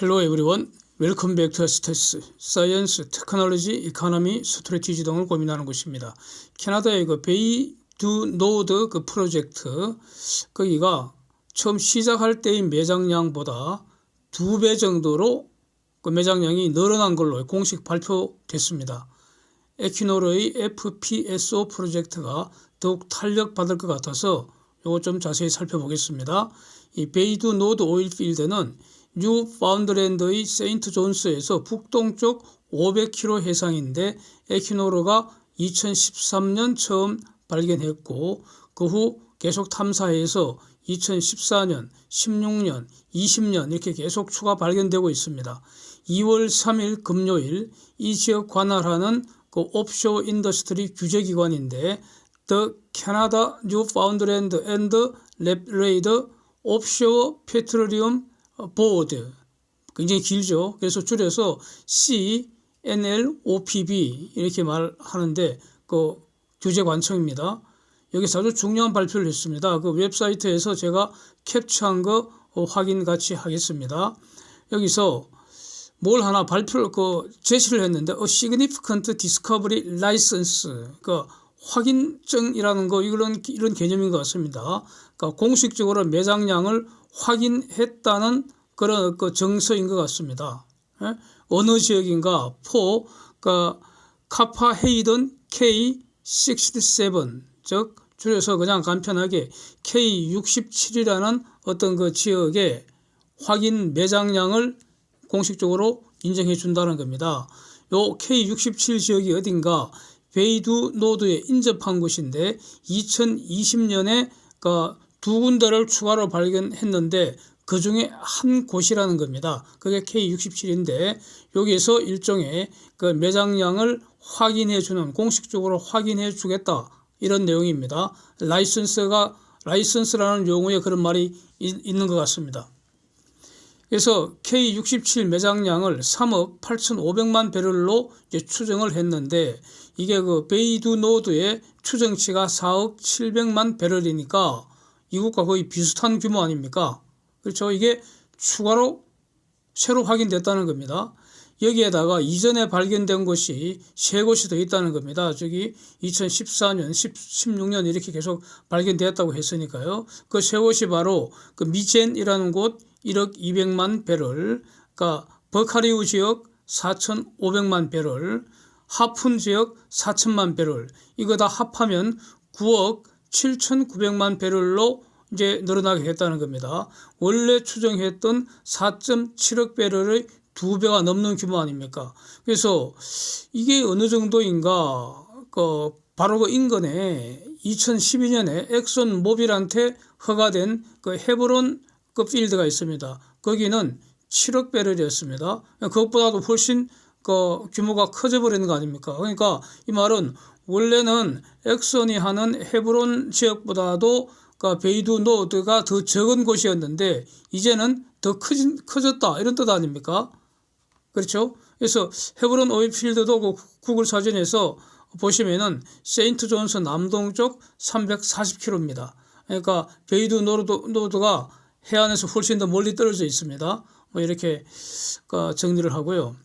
Hello everyone. Welcome back to 스테스 사이언스, 테크놀로지, 이코노미, 스트레티지 등을 고민하는 곳입니다. 캐나다의 그 베이 두 노드 그 프로젝트 거기가 처음 시작할 때의 매장량보다 두 배 정도로 그 매장량이 늘어난 걸로 공식 발표됐습니다. 에키노르의 FPSO 프로젝트가 더욱 탄력받을 것 같아서 이거 좀 자세히 살펴보겠습니다. 이 베이두 노드 오일필드는 뉴 파운드랜드의 세인트 존스에서 북동쪽 500km 해상인데 에키노르가 2013년 처음 발견했고 그 후 계속 탐사해서 2014년, 16년, 20년 이렇게 계속 추가 발견되고 있습니다. 2월 3일 금요일 이 지역 관할하는 그 옵쇼 인더스트리 규제기관인데 The Canada Newfoundland and Labrador Offshore Petroleum Board 굉장히 길죠. 그래서 줄여서 CNLOPB 이렇게 말하는데 그 규제 관청입니다. 여기서 아주 중요한 발표를 했습니다. 그 웹사이트에서 제가 캡처한 거 어, 확인 같이 하겠습니다. 여기서 뭘 하나 발표를 그 제시를 했는데 a significant discovery license 그 확인증이라는 거 이런 이런 개념인 것 같습니다. 그러니까 공식적으로 매장량을 확인했다는 그런 그 정서인 것 같습니다. 예? 어느 지역인가 포 그러니까 카파 헤이든 K67 즉 줄여서 그냥 간편하게 K67이라는 어떤 그 지역의 확인 매장량을 공식적으로 인정해 준다는 겁니다. 요 K67 지역이 어딘가 베이두 노드에 인접한 곳인데 2020년에 그두 군데를 추가로 발견했는데 그 중에 한 곳이라는 겁니다. 그게 K67인데 여기에서 일종의 그 매장량을 확인해 주는 공식적으로 확인해 주겠다 이런 내용입니다. 라이선스가 라이선스라는 용어에 그런 말이 있는 것 같습니다. 그래서 K67 매장량을 3억 8,500만 배럴로 추정을 했는데 이게 그 베이두 노드의 추정치가 4억 700만 배럴이니까 이것과 거의 비슷한 규모 아닙니까? 그렇죠. 이게 추가로 새로 확인됐다는 겁니다. 여기에다가 이전에 발견된 곳이 세 곳이 더 있다는 겁니다. 저기 2014년, 10, 16년 이렇게 계속 발견되었다고 했으니까요. 그 세 곳이 바로 그 미젠이라는 곳 1억 200만 배럴, 그러니까 버카리우 지역 4,500만 배럴, 하푼 지역 4천만 배럴, 이거 다 합하면 9억 7,900만 배럴로 이제 늘어나게 했다는 겁니다. 원래 추정했던 4.7억 배럴의 두 배가 넘는 규모 아닙니까? 그래서 이게 어느 정도인가, 그, 바로 그 인근에 2012년에 엑손 모빌한테 허가된 그 헤브론 그 필드가 있습니다. 거기는 7억 배럴이었습니다. 그것보다도 훨씬 그 규모가 커져 버리는 거 아닙니까? 그러니까 이 말은 원래는 엑손이 하는 헤브론 지역보다도 그 베이두 노드가 더 적은 곳이었는데 이제는 더 커진, 커졌다 이런 뜻 아닙니까? 그렇죠? 그래서 헤브론 오일필드도 그 구글 사진에서 보시면은 세인트 존스 남동쪽 340km입니다. 그러니까 베이두 노드, 노드가 해안에서 훨씬 더 멀리 떨어져 있습니다. 뭐 이렇게 그 정리를 하고요.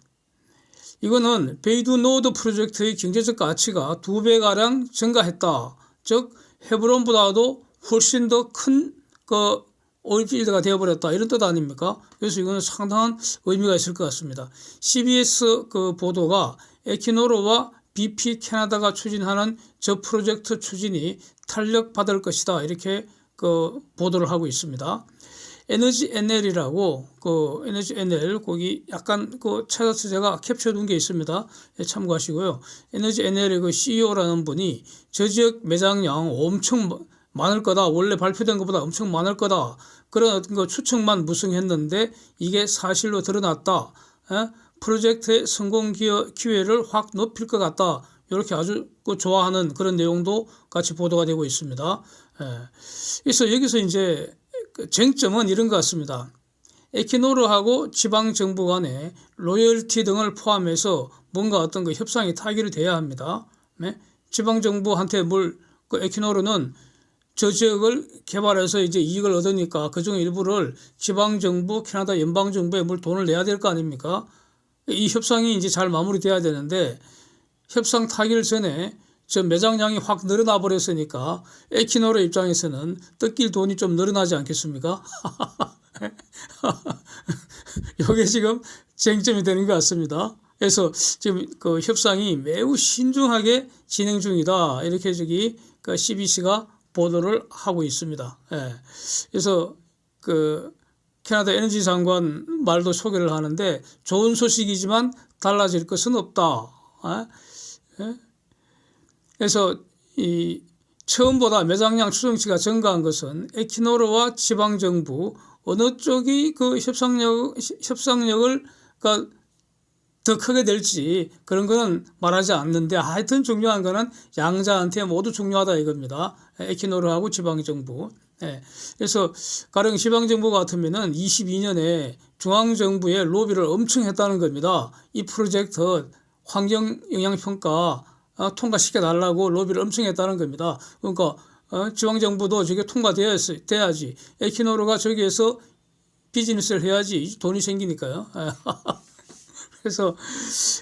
이거는 베이두 노드 프로젝트의 경제적 가치가 두 배가량 증가했다. 즉 헤브론보다도 훨씬 더큰 그 오일필드가 되어버렸다 이런 뜻 아닙니까? 그래서 이거는 상당한 의미가 있을 것 같습니다. CBS 그 보도가 에키노르와 BP 캐나다가 추진하는 저 프로젝트 추진이 탄력받을 것이다 이렇게 그 보도를 하고 있습니다. 에너지 NL이라고 그 에너지 NL 거기 약간 그 찾아서 제가 캡처해 둔 게 있습니다. 예, 참고하시고요. 에너지 NL의 그 CEO라는 분이 저 지역 매장량 엄청 많을 거다. 원래 발표된 것보다 엄청 많을 거다. 그런 어떤 거 추측만 무성했는데 이게 사실로 드러났다. 에? 예? 프로젝트의 성공 기회를 확 높일 것 같다. 이렇게 아주 그 좋아하는 그런 내용도 같이 보도가 되고 있습니다. 에. 예. 그래서 여기서 이제 그 쟁점은 이런 것 같습니다. 에키노르하고 지방정부 간에 로열티 등을 포함해서 뭔가 어떤 그 협상이 타결이 돼야 합니다. 네? 지방정부한테 뭘, 그 에키노르는 저 지역을 개발해서 이제 이익을 얻으니까 그중 일부를 지방 정부, 캐나다 연방 정부에 뭘 돈을 내야 될 거 아닙니까? 이 협상이 이제 잘 마무리돼야 되는데 협상 타기를 전에 저 매장량이 확 늘어나 버렸으니까 에키노르 입장에서는 뜯길 돈이 좀 늘어나지 않겠습니까? 이게 지금 쟁점이 되는 것 같습니다. 그래서 지금 그 협상이 매우 신중하게 진행 중이다. 이렇게 저기 그 CBC가 보도를 하고 있습니다. 예. 그래서 그 캐나다 에너지 장관 말도 소개를 하는데 좋은 소식이지만 달라질 것은 없다. 예? 예? 그래서 이 처음보다 매장량 추정치가 증가한 것은 에키노르와 지방 정부 어느 쪽이 그 협상력 협상력을 그러니까 더 크게 될지 그런 거는 말하지 않는데 하여튼 중요한 거는 양자한테 모두 중요하다 이겁니다. 에키노르하고 지방 정부. 예. 그래서 가령 지방 정부 같으면은 22년에 중앙 정부의 로비를 엄청 했다는 겁니다. 이 프로젝트 환경 영향 평가 어, 통과시켜 달라고 로비를 엄청 했다는 겁니다. 그러니까 어, 지방 정부도 저게 통과돼야지. 에키노르가 저기에서 비즈니스를 해야지 돈이 생기니까요. 그래서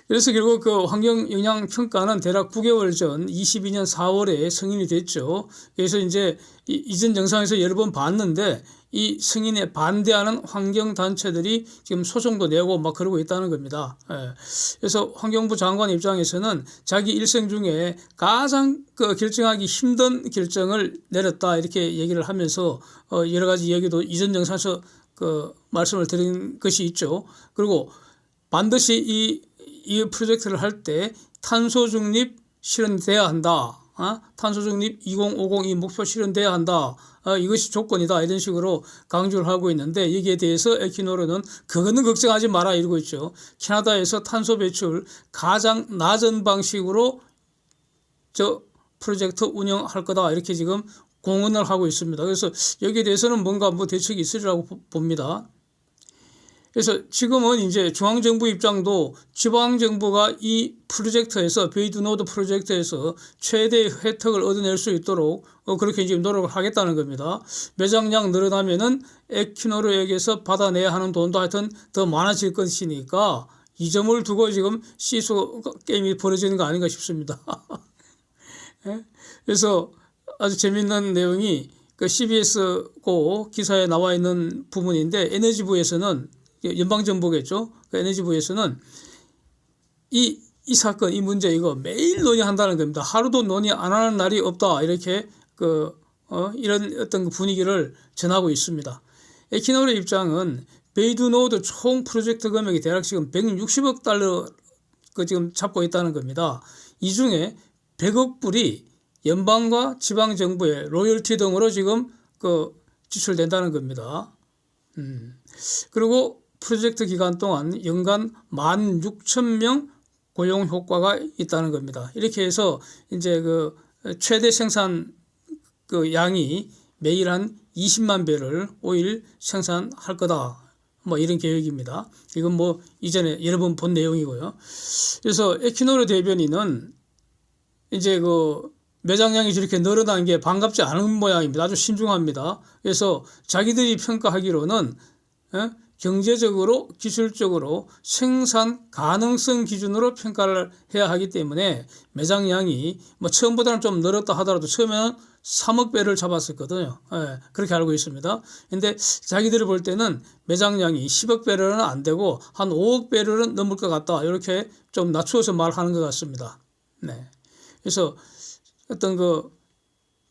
그래서 결국 그 환경 영향 평가는 대략 9개월 전 22년 4월에 승인이 됐죠. 그래서 이제 이, 이전 영상에서 여러 번 봤는데 이 승인에 반대하는 환경 단체들이 지금 소송도 내고 막 그러고 있다는 겁니다. 예. 그래서 환경부 장관 입장에서는 자기 일생 중에 가장 그 결정하기 힘든 결정을 내렸다 이렇게 얘기를 하면서 어 여러 가지 얘기도 이전 영상에서 그 말씀을 드린 것이 있죠. 그리고 반드시 이, 이 프로젝트를 할 때 탄소 중립 실현돼야 한다. 어? 탄소 중립 2050 이 목표 실현돼야 한다. 어, 이것이 조건이다. 이런 식으로 강조를 하고 있는데 여기에 대해서 에키노르는 그거는 걱정하지 마라 이러고 있죠. 캐나다에서 탄소 배출 가장 낮은 방식으로 저 프로젝트 운영할 거다. 이렇게 지금 공언을 하고 있습니다. 그래서 여기에 대해서는 뭔가 뭐 대책이 있으리라고 봅니다. 그래서 지금은 이제 중앙정부 입장도 지방정부가 이 프로젝트에서 베이드노드 프로젝트에서 최대 혜택을 얻어낼 수 있도록 어, 그렇게 지금 노력을 하겠다는 겁니다. 매장량 늘어나면은 에키노르에게서 받아내야 하는 돈도 하여튼 더 많아질 것이니까 이 점을 두고 지금 시소 게임이 벌어지는 거 아닌가 싶습니다. 예? 그래서 아주 재밌는 내용이 그 CBS 고 기사에 나와 있는 부분인데 에너지부에서는 연방정부겠죠. 그 에너지부에서는 이, 이 사건, 이 문제 이거 매일 논의한다는 겁니다. 하루도 논의 안 하는 날이 없다. 이렇게 그, 어, 이런 어떤 그 분위기를 전하고 있습니다. 에키노르 입장은 베이드노드 총 프로젝트 금액이 대략 지금 160억 달러 그 지금 잡고 있다는 겁니다. 이 중에 100억 불이 연방과 지방 정부의 로열티 등으로 지금 그 지출된다는 겁니다. 음. 그리고 프로젝트 기간 동안 연간 16,000명 고용 효과가 있다는 겁니다. 이렇게 해서 이제 그 최대 생산 그 양이 매일 한 20만 배를 오일 생산할 거다. 뭐 이런 계획입니다. 이건 뭐 이전에 여러 번 본 내용이고요. 그래서 에키노르 대변인은 이제 그 매장량이 저렇게 늘어난 게 반갑지 않은 모양입니다. 아주 신중합니다. 그래서 자기들이 평가하기로는 예? 경제적으로 기술적으로 생산 가능성 기준으로 평가를 해야 하기 때문에 매장량이 뭐 처음보다는 좀 늘었다 하더라도 처음에는 3억 배를 잡았었거든요. 예, 그렇게 알고 있습니다. 근데 자기들이 볼 때는 매장량이 10억 배로는 안 되고 한 5억 배로는 넘을 것 같다. 이렇게 좀 낮추어서 말하는 것 같습니다. 네. 그래서 어떤 그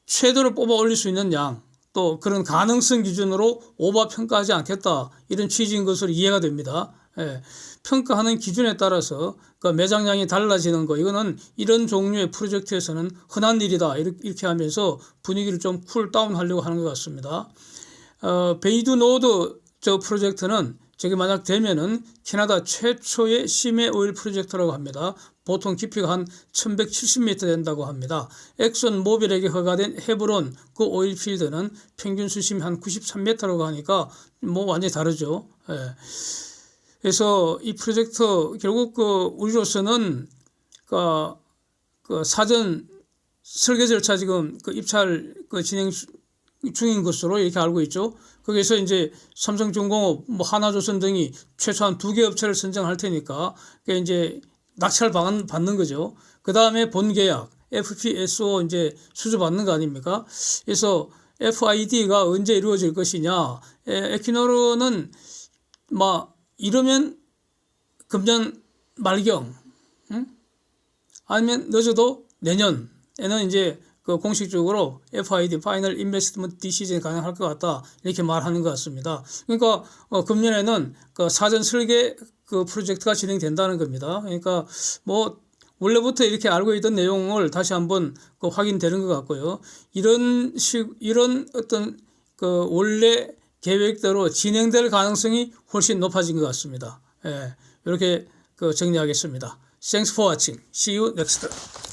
최대로 뽑아 올릴 수 있는 양, 또 그런 가능성 기준으로 오바 평가하지 않겠다 이런 취지인 것으로 이해가 됩니다. 예, 평가하는 기준에 따라서 그 매장량이 달라지는 거 이거는 이런 종류의 프로젝트에서는 흔한 일이다 이렇게 하면서 분위기를 좀 쿨다운 하려고 하는 것 같습니다. 어, 베이드 노드 저 프로젝트는 저게 만약 되면은 캐나다 최초의 심해 오일 프로젝트라고 합니다. 보통 깊이가 한 1170m 된다고 합니다. 엑슨 모빌에게 허가된 헤브론 그 오일 필드는 평균 수심이 한 93m라고 하니까 뭐 완전히 다르죠. 예. 그래서 이 프로젝트 결국 그 우리로서는 그, 그 사전 설계 절차 지금 그 입찰 그 진행 주- 중인 것으로 이렇게 알고 있죠. 거기서 이제 삼성중공업, 뭐 하나조선 등이 최소한 두 개 업체를 선정할 테니까 그게 이제 낙찰 받는, 받는 거죠. 그 다음에 본계약 FPSO 이제 수주 받는 거 아닙니까? 그래서 FID가 언제 이루어질 것이냐? 에, 에퀴노르는 막 이러면 금년 말경, 응? 아니면 늦어도 내년에는 이제 그 공식적으로 FID 파이널 인베스트먼트 디시즌이 가능할 것 같다 이렇게 말하는 것 같습니다. 그러니까 어, 금년에는 그 사전 설계 그 프로젝트가 진행된다는 겁니다. 그러니까 뭐 원래부터 이렇게 알고 있던 내용을 다시 한번 그 확인되는 것 같고요. 이런 식 이런 어떤 그 원래 계획대로 진행될 가능성이 훨씬 높아진 것 같습니다. 예, 이렇게 그 정리하겠습니다. Thanks for watching. See you next.